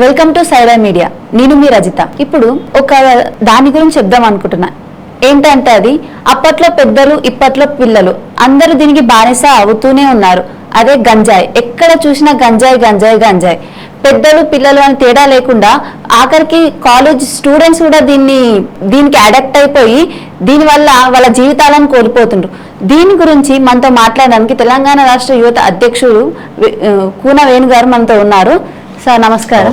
Welcome to Sye Raa media. నేను మీ రజిత. ఇప్పుడు ఒక దాని గురించి చెప్దాం అనుకుంటున్నా. ఏంటంటే అది అప్పట్లో పెద్దలు ఇప్పట్లో పిల్లలు అందరూ దీనికి బానిస అవుతూనే ఉన్నారు. అదే గంజాయి. ఎక్కడ చూసినా గంజాయి గంజాయి గంజాయి. పెద్దలు పిల్లలు అని తేడా లేకుండా ఆఖరికి కాలేజ్ స్టూడెంట్స్ కూడా దీన్ని దీనికి అడాప్ట్ అయిపోయి దీనివల్ల వాళ్ళ జీవితాలను కోల్పోతుండ్రు. దీని గురించి మనతో మాట్లాడడానికి తెలంగాణ రాష్ట్ర యువత అధ్యక్షుడు కూన వేణు గారు మనతో ఉన్నారు. సార్ నమస్కారం.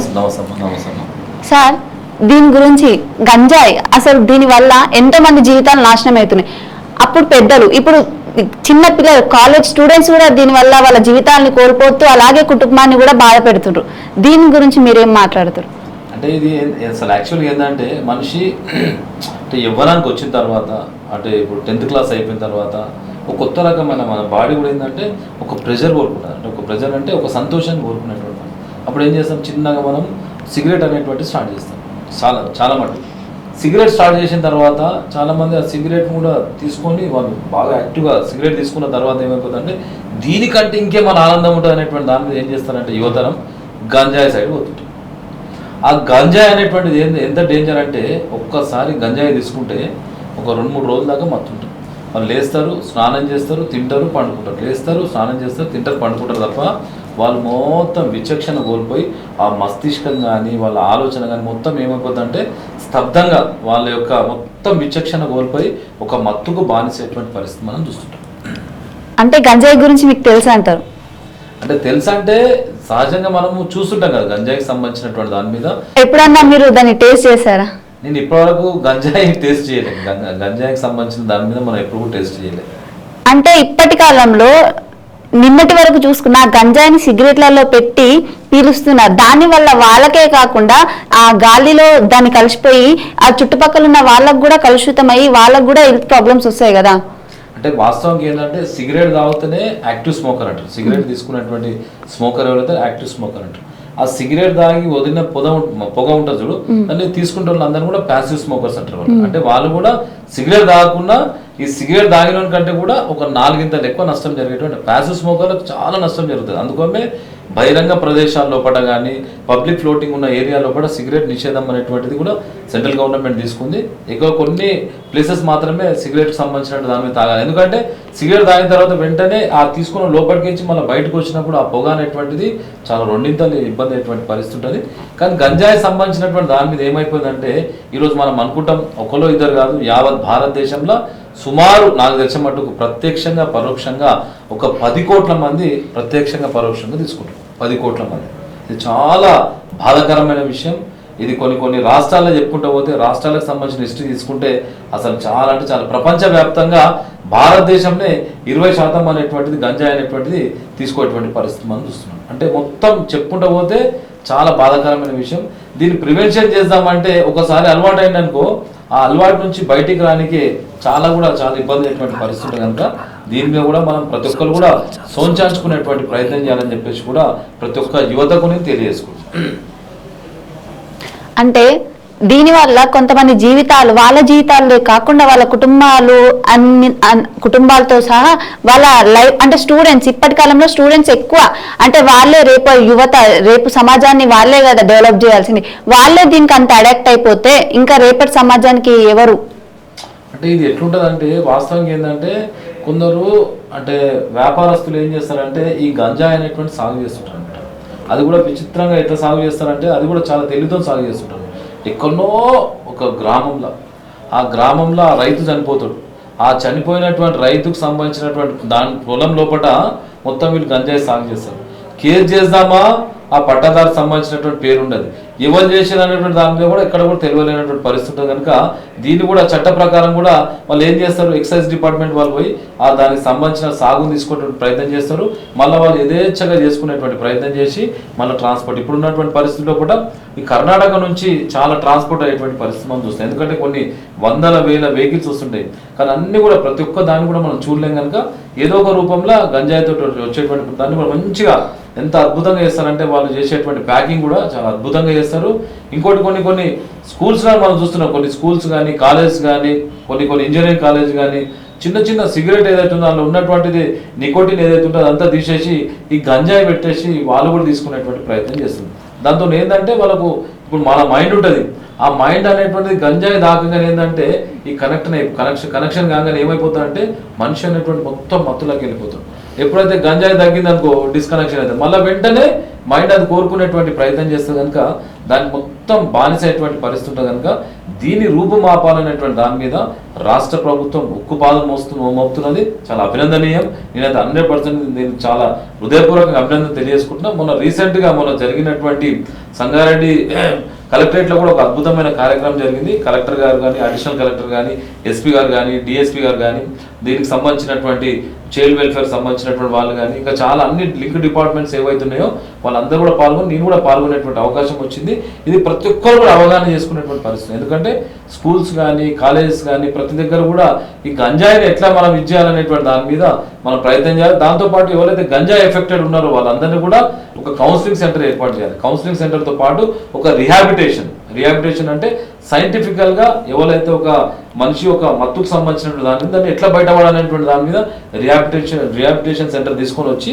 సార్ దీని గురించి గంజాయి అసలు దీని వల్ల ఎంతో మంది జీవితాలు నాశనం అవుతున్నాయి. అప్పుడు పెద్దలు ఇప్పుడు చిన్న పిల్లలు కాలేజ్ స్టూడెంట్స్ కూడా దీని వల్ల వాళ్ళ జీవితాలను కోల్పోతూ అలాగే కుటుంబాన్ని కూడా బాధ పెడుతుండ్రు. దీని గురించి మీరేం మాట్లాడుతారు అంటే ఇది అసలు యాక్చువల్గా ఏంటంటే మనిషి అంటే యవ్వనానికి వచ్చిన తర్వాత అంటే ఇప్పుడు టెన్త్ క్లాస్ అయిపోయిన తర్వాత ఒక కొత్త రకమైన మన బాడీ కూడా ఏంటంటే ఒక ప్రెషర్ కోరుకుంటుంది అంటే ఒక ప్రెషర్ అంటే ఒక సంతోషాన్ని కోరుకునేటువంటి. అప్పుడు ఏం చేస్తాం? చిన్నగా మనం సిగరెట్ అనేటువంటి స్టార్ట్ చేస్తాం. చాలా చాలా మటుకు. సిగరెట్ స్టార్ట్ చేసిన తర్వాత చాలామంది ఆ సిగరెట్ కూడా తీసుకొని వాళ్ళు బాగా యాక్టివ్గా సిగరెట్ తీసుకున్న తర్వాత ఏమైపోతుందంటే దీనికంటే ఇంకేమైనా ఆనందం ఉంటుంది అనేటువంటి దాని మీద ఏం చేస్తారంటే యువతరం గంజాయి సైడ్ పోతుంటారు. ఆ గంజాయి అనేటువంటిది ఏం ఎంత డేంజర్ అంటే ఒక్కసారి గంజాయి తీసుకుంటే ఒక రెండు మూడు రోజుల దాకా మత్తుంటారు. వాళ్ళు లేస్తారు స్నానం చేస్తారు తింటారు పండుకుంటారు. లేస్తారు స్నానం చేస్తారు తింటారు పండుకుంటారు తప్ప వాళ్ళు మొత్తం విచక్షణ కోల్పోయి ఆ మస్తిష్కం కానీ వాళ్ళ ఆలోచన కానీ మొత్తం ఏమైపోతుందంటే స్తబ్దంగా వాళ్ళ యొక్క మొత్తం విచక్షణ కోల్పోయి ఒక మత్తుకు బానిసేటువంటి పరిస్థితి మనం చూస్తుంటాం. అంటే గంజాయి గురించి మీకు తెలుసా అంటారు? అంటే తెలుసా అంటే సహజంగా మనము చూస్తుంటాం కదా గంజాయికి సంబంధించినటువంటి దాని మీద. ఎప్పుడన్నా మీరు దాన్ని టేస్ట్ చేశారా? నేను ఇప్పటివరకు గంజాయి టేస్ట్ చేయలేదు. గంజా- గంజాయికి సంబంధించిన దాని మీద మనం ఎప్పుడు టేస్ట్ చేయలేదు. అంటే ఇప్పటి కాలంలో నిన్నటి వరకు చూసుకున్న గంజాయిని సిగరెట్లలో పెట్టి పీలుస్తున్నారు దాని వల్ల వాళ్ళకే కాకుండా ఆ గాలిలో దాన్ని కలిసిపోయి ఆ చుట్టుపక్కల ఉన్న వాళ్ళకు కూడా కలుషితమై వాళ్ళకు కూడా హెల్త్ ప్రాబ్లమ్స్ వస్తాయి కదా. అంటే వాస్తవానికి ఏంటంటే సిగరెట్ తాగితేనే యాక్టివ్ స్మోకర్ అంటారు. సిగరెట్ తీసుకున్నటువంటి స్మోకర్ ఎవరైతే యాక్టివ్ స్మోకర్ అంటారు. ఆ సిగరెట్ తాగి వదిలిన పొద పొగ ఉంటుంది చూడు. దాన్ని తీసుకుంటే వాళ్ళందరూ కూడా ప్యాసివ్ స్మోకర్స్ అంటారు వాళ్ళు. అంటే వాళ్ళు కూడా సిగరెట్ తాగకుండా ఈ సిగరెట్ తాగిన కంటే కూడా ఒక నాలుగింతలు ఎక్కువ నష్టం జరిగేటువంటి ప్యాసివ్ స్మోకర్లకు చాలా నష్టం జరుగుతుంది. అందుకనే బహిరంగ ప్రదేశాల లోపల కానీ పబ్లిక్ ఫ్లోటింగ్ ఉన్న ఏరియా లోపల సిగరెట్ నిషేధం అనేటువంటిది కూడా సెంట్రల్ గవర్నమెంట్ తీసుకుంది. ఎక్కువ కొన్ని ప్లేసెస్ మాత్రమే సిగరెట్ సంబంధించిన దాని మీద తాగాలి. ఎందుకంటే సిగరెట్ తాగిన తర్వాత వెంటనే ఆ తీసుకున్న లోపలికించి మళ్ళీ బయటకు వచ్చినప్పుడు ఆ పొగ అనేటువంటిది చాలా రెండింతలు ఇబ్బంది అయ్యేటువంటి పరిస్థితి ఉంటుంది. కానీ గంజాయి సంబంధించినటువంటి దాని మీద ఏమైపోయిందంటే ఈరోజు మనం అనుకుంటాం ఒకలో ఇద్దరు కాదు యావత్ భారతదేశంలో సుమారు నాకు తెలిసిన మటుకు ప్రత్యక్షంగా పరోక్షంగా ఒక పది కోట్ల మంది ప్రత్యక్షంగా పరోక్షంగా తీసుకుంటారు. పది కోట్ల మంది. ఇది చాలా బాధాకరమైన విషయం. ఇది కొన్ని కొన్ని రాష్ట్రాల్లో చెప్పుకుంటూ పోతే రాష్ట్రాలకు సంబంధించిన హిస్టరీ తీసుకుంటే అసలు చాలా అంటే చాలా ప్రపంచవ్యాప్తంగా భారతదేశంలో ఇరవై శాతం అనేటువంటిది గంజాయి అనేటువంటిది తీసుకోవటువంటి పరిస్థితి మనం చూస్తున్నాం. అంటే మొత్తం చెప్పుకుంటూ పోతే చాలా బాధాకరమైన విషయం. దీన్ని ప్రివెన్షన్ చేద్దామంటే ఒకసారి అలవాటు అయిందనుకో ఆ అలవాటు నుంచి బయటికి రానికే చాలా కూడా చాలా ఇబ్బంది అయినటువంటి పరిస్థితి కనుక దీని మీద కూడా మనం ప్రతి ఒక్కరు కూడా సోంచాంచుకునేటువంటి ప్రయత్నం చేయాలని చెప్పేసి కూడా ప్రతి ఒక్క యువతకుని తెలియజేసుకుంటాం అంటే దీనివల్ల కొంతమంది జీవితాలు వాళ్ళ జీవితాలు కాకుండా వాళ్ళ కుటుంబాలు అన్ని కుటుంబాలతో సహా వాళ్ళ లైఫ్ అంటే స్టూడెంట్స్ ఇప్పటి కాలంలో స్టూడెంట్స్ ఎక్కువ. అంటే వాళ్ళే రేపు యువత రేపు సమాజాన్ని వాళ్ళే కదా డెవలప్ చేయాల్సింది. వాళ్ళే దీనికి అంత అడాక్ట్ అయిపోతే ఇంకా రేపటి సమాజానికి ఎవరు? అంటే ఇది ఎట్లుంటదంటే వాస్తవంగా ఏంటంటే కొందరు అంటే వ్యాపారస్తులు ఏం చేస్తారంటే ఈ గంజాయి అనేటువంటి సాగు చేస్తుంటారు అది కూడా విచిత్రంగా ఎట్లా సాగు చేస్తారంటే అది కూడా చాలా తెలివితో సాగు చేస్తుంటారు. ఎక్కడో ఒక గ్రామంలో. ఆ గ్రామంలో ఆ రైతు చనిపోతాడు. ఆ చనిపోయినటువంటి రైతుకు సంబంధించినటువంటి దాని పొలం లోపల మొత్తం వీళ్ళు గంజాయి సాగు చేస్తారు. కేర్ చేద్దామా? ఆ పట్టాదారు సంబంధించినటువంటి పేరు ఉండదు. ఎవరు చేసిన అనేటువంటి దాని మీద కూడా ఎక్కడ కూడా తెలియలేనటువంటి పరిస్థితి ఉంటుంది. కనుక దీన్ని కూడా చట్ట ప్రకారం కూడా వాళ్ళు ఏం చేస్తారు? ఎక్సైజ్ డిపార్ట్మెంట్ వాళ్ళు పోయి ఆ దానికి సంబంధించిన సాగుని తీసుకునేటువంటి ప్రయత్నం చేస్తారు. మళ్ళీ వాళ్ళు యథేచ్ఛగా చేసుకునేటువంటి ప్రయత్నం చేసి మళ్ళీ ట్రాన్స్పోర్ట్ ఇప్పుడు ఉన్నటువంటి పరిస్థితిలో కూడా ఈ కర్ణాటక నుంచి చాలా ట్రాన్స్పోర్ట్ అయ్యేటువంటి పరిస్థితి మనం చూస్తాం. ఎందుకంటే కొన్ని వందల వేల వెహికల్స్ వస్తుంటాయి. కానీ అన్ని కూడా ప్రతి ఒక్క దాన్ని కూడా మనం చూడలేం కనుక ఏదో ఒక రూపంలో గంజాయితో వచ్చేటువంటి దాన్ని కూడా మంచిగా ఎంత అద్భుతంగా చేస్తారంటే వాళ్ళు చేసేటువంటి ప్యాకింగ్ కూడా చాలా అద్భుతంగా చేస్తారు. ఇంకోటి కొన్ని కొన్ని స్కూల్స్ మనం చూస్తున్నాం కొన్ని స్కూల్స్ కానీ కాలేజ్ కానీ కొన్ని కొన్ని ఇంజనీరింగ్ కాలేజ్ కానీ చిన్న చిన్న సిగరెట్ ఏదైతే ఉందో అందులో ఉన్నటువంటిది నికోటిన్ ఏదైతే ఉంటుందో అదంతా తీసేసి ఈ గంజాయి పెట్టేసి వాళ్ళు కూడా తీసుకునేటువంటి ప్రయత్నం చేస్తుంది దాంతో ఏంటంటే వాళ్ళకు ఇప్పుడు మన మైండ్ ఉంటుంది. ఆ మైండ్ అనేటువంటిది గంజాయి దాకంగానే ఏంటంటే ఈ కనెక్షన్ కనెక్షన్ కనెక్షన్ కాగానే ఏమైపోతాడంటే మనిషి అనేటువంటి మొత్తం మత్తులోకి వెళ్ళిపోతాడు. ఎప్పుడైతే గంజాయి తగ్గింది అనుకో డిస్కనెక్షన్ అయితే మళ్ళీ వెంటనే మైండ్ అది కోరుకునేటువంటి ప్రయత్నం చేస్తే కనుక దాన్ని మొత్తం బానిసైనటువంటి పరిస్థితి ఉంటుంది కనుక దీని రూపుమాపాలనేటువంటి దాని మీద రాష్ట్ర ప్రభుత్వం ఉక్కు పాదం మోస్తు మోపుతున్నది. చాలా అభినందనీయం. నేనైతే హండ్రెడ్ పర్సెంట్ నేను చాలా హృదయపూర్వకంగా అభినందన తెలియజేసుకుంటున్నా. మొన్న రీసెంట్గా మొన్న జరిగినటువంటి సంగారెడ్డి కలెక్టరేట్లో కూడా ఒక అద్భుతమైన కార్యక్రమం జరిగింది. కలెక్టర్ గారు కానీ అడిషనల్ కలెక్టర్ కానీ ఎస్పీ గారు కానీ డిఎస్పీ గారు కానీ దీనికి సంబంధించినటువంటి చైల్డ్ వెల్ఫేర్ సంబంధించినటువంటి వాళ్ళు కానీ ఇంకా చాలా అన్ని లింక్ డిపార్ట్మెంట్స్ ఏవైతున్నాయో వాళ్ళందరూ కూడా పాల్గొని నేను కూడా పాల్గొనేటువంటి అవకాశం వచ్చింది. ఇది ప్రతి ఒక్కరు కూడా అవగాహన చేసుకునేటువంటి పరిస్థితి. ఎందుకంటే స్కూల్స్ కానీ కాలేజెస్ కానీ ప్రతి దగ్గర కూడా ఈ గంజాయిని ఎట్లా మనం ఇచ్చేయాలనేటువంటి దాని మీద మనం ప్రయత్నం చేయాలి. దాంతోపాటు ఎవరైతే గంజాయి ఎఫెక్టెడ్ ఉన్నారో వాళ్ళందరినీ కూడా ఒక కౌన్సిలింగ్ సెంటర్ ఏర్పాటు చేయాలి. కౌన్సిలింగ్ సెంటర్తో పాటు ఒక రిహాబిటేషన్ రిహాబిటేషన్ అంటే సైంటిఫికల్గా ఎవరైతే ఒక మనిషి ఒక మత్తుకు సంబంధించినటువంటి దాని మీద దాన్ని ఎట్లా బయటపడాలనేటువంటి దాని మీద రిహాబిటేషన్ రిహాబిటేషన్ సెంటర్ తీసుకొని వచ్చి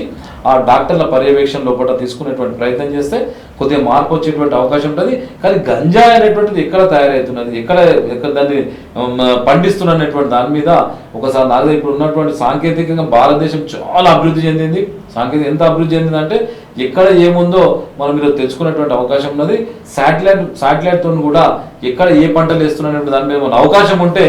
ఆ డాక్టర్ల పర్యవేక్షణ లోపల తీసుకునేటువంటి ప్రయత్నం చేస్తే కొద్దిగా మార్పు వచ్చేటువంటి అవకాశం ఉంటుంది. కానీ గంజాయి అనేటువంటిది ఎక్కడ తయారవుతున్నది? ఎక్కడ ఎక్కడ దాన్ని పండిస్తున్న పండిస్తున్నటువంటి దాని మీద ఒకసారి నాకు ఇప్పుడు ఉన్నటువంటి సాంకేతికంగా భారతదేశం చాలా అభివృద్ధి చెందింది. సాంకేతిక ఎంత అభివృద్ధి చెందిందంటే ఎక్కడ ఏముందో మనం మీరు తెలుసుకునేటువంటి అవకాశం ఉన్నది. శాటిలైట్ శాటిలైట్తో కూడా ఎక్కడ ఏ పంటలు వేస్తున్నటువంటి దాని మీద అవకాశం ఉంటే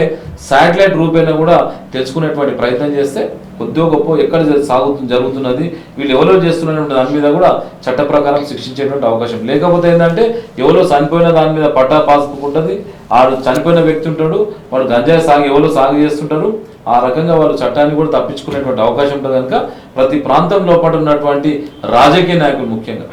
శాటిలైట్ రూపేణ కూడా తెలుసుకునేటువంటి ప్రయత్నం చేస్తే కొద్దిగా గొప్ప ఎక్కడ సాగుతుంది సాగుతు జరుగుతున్నది వీళ్ళు ఎవరో చేస్తున్నటువంటి దాని మీద కూడా చట్ట ప్రకారం శిక్షించేటువంటి అవకాశం. లేకపోతే ఏంటంటే ఎవరో చనిపోయిన దాని మీద పట్టా పాస్బుక్ ఉంటుంది ఆడు చనిపోయిన వ్యక్తి ఉంటాడు వాడు గంజాయి సాగు ఎవరో సాగు చేస్తుంటారు ఆ రకంగా వాళ్ళు చట్టాన్ని కూడా తప్పించుకునేటువంటి అవకాశం ఉంటుంది కనుక ప్రతి ప్రాంతం లోపల ఉన్నటువంటి రాజకీయ నాయకులు ముఖ్యంగా.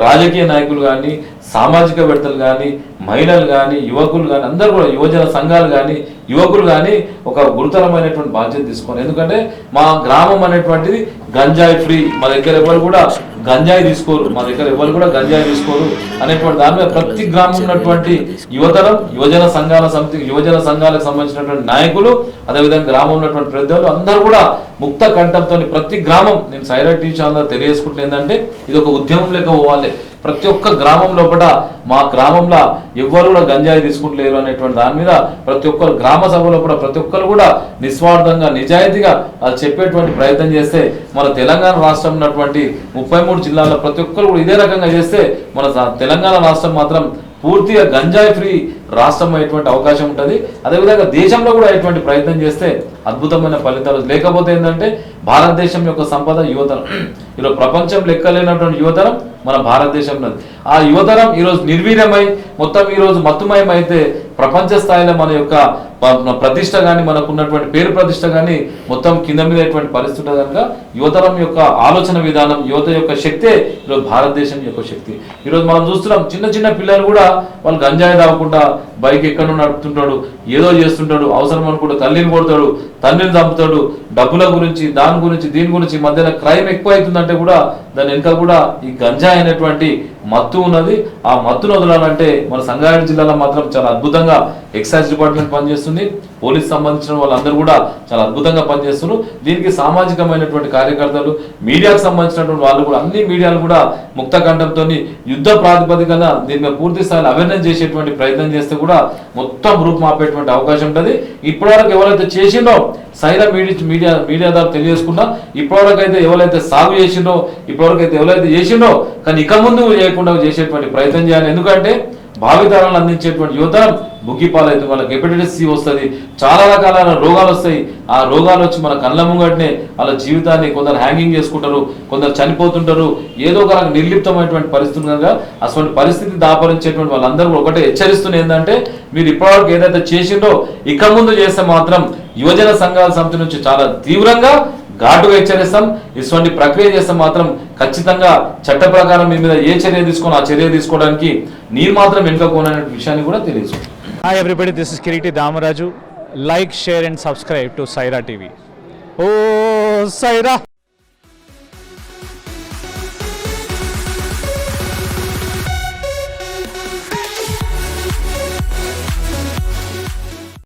రాజకీయ నాయకులు కానీ సామాజికవేత్తలు కానీ మహిళలు కానీ యువకులు కానీ అందరూ కూడా యువజన సంఘాలు కానీ యువకులు కానీ ఒక గురుతరమైనటువంటి బాధ్యత తీసుకోండి ఎందుకంటే మా గ్రామం అనేటువంటిది గంజాయి ఫ్రీ. మా దగ్గర ఎవరు కూడా గంజాయి తీసుకోరు. మా దగ్గర ఎవరు కూడా గంజాయి తీసుకోరు అనేటువంటి దాని మీద ప్రతి గ్రామం ఉన్నటువంటి యువతరం యువజన సంఘాల సమితి యువజన సంఘాలకు సంబంధించినటువంటి నాయకులు అదేవిధంగా గ్రామం ఉన్నటువంటి పెద్దలు అందరూ కూడా ముక్త కంఠంతో ప్రతి గ్రామం నేను సైరా టీచర్ అందరూ తెలియజేసుకుంటే ఏంటంటే ఇది ఒక ఉద్యమం లెక్క పోవాలి. ప్రతి ఒక్క గ్రామం లోపల మా గ్రామంలో ఎవ్వరు కూడా గంజాయి తీసుకుంటలేరు అనేటువంటి దాని మీద ప్రతి ఒక్కరు గ్రామ సభలో కూడా ప్రతి ఒక్కరు కూడా నిస్వార్థంగా నిజాయితీగా అది చెప్పేటువంటి ప్రయత్నం చేస్తే మన తెలంగాణ రాష్ట్రం ఉన్నటువంటి ముప్పై మూడు జిల్లాల్లో ప్రతి ఒక్కరు కూడా ఇదే రకంగా చేస్తే మన తెలంగాణ రాష్ట్రం మాత్రం పూర్తిగా గంజాయి ఫ్రీ రాష్ట్రం అయ్యేటువంటి అవకాశం ఉంటుంది. అదేవిధంగా దేశంలో కూడా అయ్యేటువంటి ప్రయత్నం చేస్తే అద్భుతమైన ఫలితాలు లేకపోతే ఏంటంటే భారతదేశం యొక్క సంపద యువతరం. ఈరోజు ప్రపంచం లెక్కలేనటువంటి యువతరం మన భారతదేశంలో ఆ యువతరం ఈరోజు నిర్వీర్యమై మొత్తం ఈరోజు మత్తుమయం అయితే ప్రపంచ స్థాయిలో మన యొక్క ప్రతిష్ట కానీ మనకు ఉన్నటువంటి పేరు ప్రతిష్ట కానీ మొత్తం కింద మీద పరిస్థితి కనుక యువతరం యొక్క ఆలోచన విధానం యువత యొక్క శక్తే ఈరోజు భారతదేశం యొక్క శక్తి. ఈరోజు మనం చూస్తున్నాం చిన్న చిన్న పిల్లలు కూడా వాళ్ళు గంజాయి తాగకుండా బైక్ ఎక్కడో నడుపుతుంటాడు ఏదో చేస్తుంటాడు అవసరం అనుకుంటే తల్లిని కొడతాడు తండ్రిని చంపుతాడు డబ్బుల గురించి దాని గురించి దీని గురించి మధ్యన క్రైమ్ ఎక్కువ అవుతుందంటే కూడా దాని వెనుక కూడా ఈ గంజాయి అనేటువంటి మత్తు ఉన్నది. ఆ మత్తును వదలాలంటే మన సంగారెడ్డి జిల్లాలో మాత్రం చాలా అద్భుతంగా ఎక్సైజ్ డిపార్ట్మెంట్ పనిచేస్తుంది. పోలీస్ సంబంధించిన వాళ్ళందరూ కూడా చాలా అద్భుతంగా పనిచేస్తున్నారు. దీనికి సామాజికమైనటువంటి కార్యకర్తలు మీడియాకు సంబంధించినటువంటి వాళ్ళు కూడా అన్ని మీడియాలు కూడా ముక్త కంఠంతో యుద్ధ ప్రాతిపదికన దీని మీద పూర్తి స్థాయిలో అవేర్నెస్ చేసేటువంటి ప్రయత్నం చేస్తే కూడా మొత్తం రూపుమాపేటువంటి అవకాశం ఉంటుంది. ఇప్పటివరకు ఎవరైతే చేసిండో సైరా మీడియా మీడియా మీడియా ద్వారా తెలియజేసుకున్నా ఇప్పటివరకు అయితే ఎవరైతే సాగు చేసిండో ఇప్పటివరకు అయితే ఎవరైతే చేసిండో కానీ ఇక ముందు చేయకుండా చేసేటువంటి ప్రయత్నం చేయాలి. ఎందుకంటే భావితరాలను అందించేటువంటి యువత ముగ్గిపాలైతే వాళ్ళకి హెపటైటిస్ సి వస్తుంది. చాలా రకాలైన రోగాలు వస్తాయి. ఆ రోగాలు వచ్చి మన కళ్ళ ముంగటనే వాళ్ళ జీవితాన్ని కొందరు హ్యాంగింగ్ చేసుకుంటారు కొందరు చనిపోతుంటారు. ఏదో ఒక రకం నిర్లిప్తమైనటువంటి పరిస్థితి కనుక అటువంటి పరిస్థితి దాపరించేటువంటి వాళ్ళందరూ కూడా ఒకటే హెచ్చరిస్తున్న ఏంటంటే మీరు ఇప్పటివరకు ఏదైతే చేసిండో ఇక ముందు చేస్తే మాత్రం యువజన సంఘాల సమితి నుంచి చాలా తీవ్రంగా ఘాటుగా హెచ్చరిస్తాం. ఇటువంటి ప్రక్రియ చేస్తే మాత్రం ఖచ్చితంగా చట్ట ప్రకారం మీ మీద ఏ చర్య తీసుకోని ఆ చర్య తీసుకోవడానికి నీరు మాత్రం వెనుకపోననే విషయాన్ని కూడా తెలియజేస్తాం hi everybody this is Kiriti Damaraju like share and subscribe to Saira TV oh Sye Raa